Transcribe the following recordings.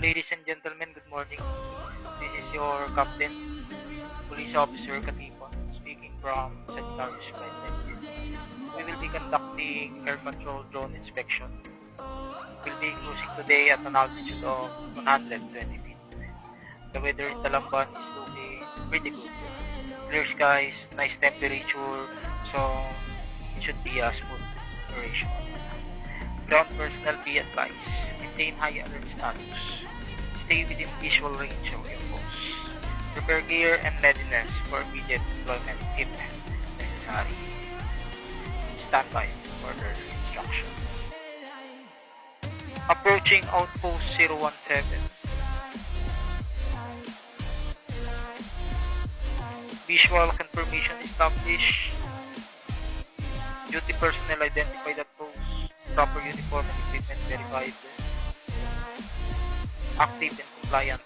Ladies and gentlemen, good morning. This is your captain, Police Officer Katipon, speaking from Sagittarius Island. We will be conducting air control drone inspection. We'll be cruising today at an altitude of 120 feet. The weather in Talamban is looking pretty good. Clear skies, nice temperature, so should be a smooth operation. Ground personnel be advised, maintain high alert status. Stay within visual range of your post. Prepare gear and readiness for immediate deployment if necessary. Stand by for further instruction. Approaching Outpost 017. Visual confirmation established. Duty personnel identified at post. Proper uniform and equipment verified. Active and compliant.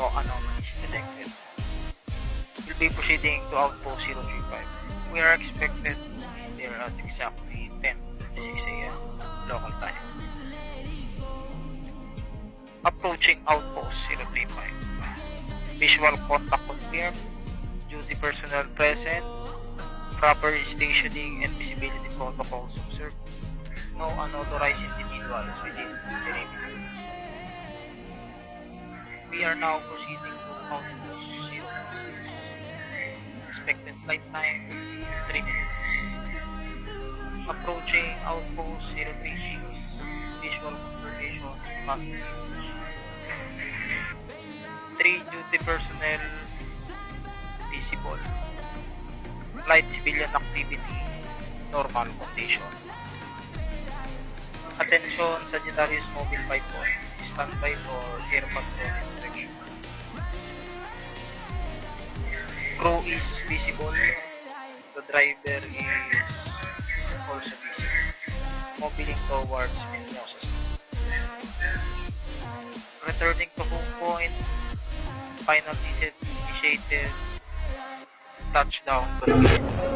No anomalies detected. We'll be proceeding to Outpost 035. We are expected there at exactly 10.56 a.m. local time. Approaching Outpost 035. Visual contact confirmed. Duty personnel present. Proper stationing and visibility protocols observed. No unauthorized individuals within the perimeter. We are now proceeding to Outpost 0. Expected flight time 3 minutes. Approaching Outpost 036. Visual confirmation. Passengers. Three duty personnel visible. Light civilian activity, normal condition. Attention, Sagittarius Mobile 5 point. Standby for air control inspection. Crew is visible. The driver is also visible. Mobiling towards Mendoza. Returning to home point. Final visit initiated. Touchdown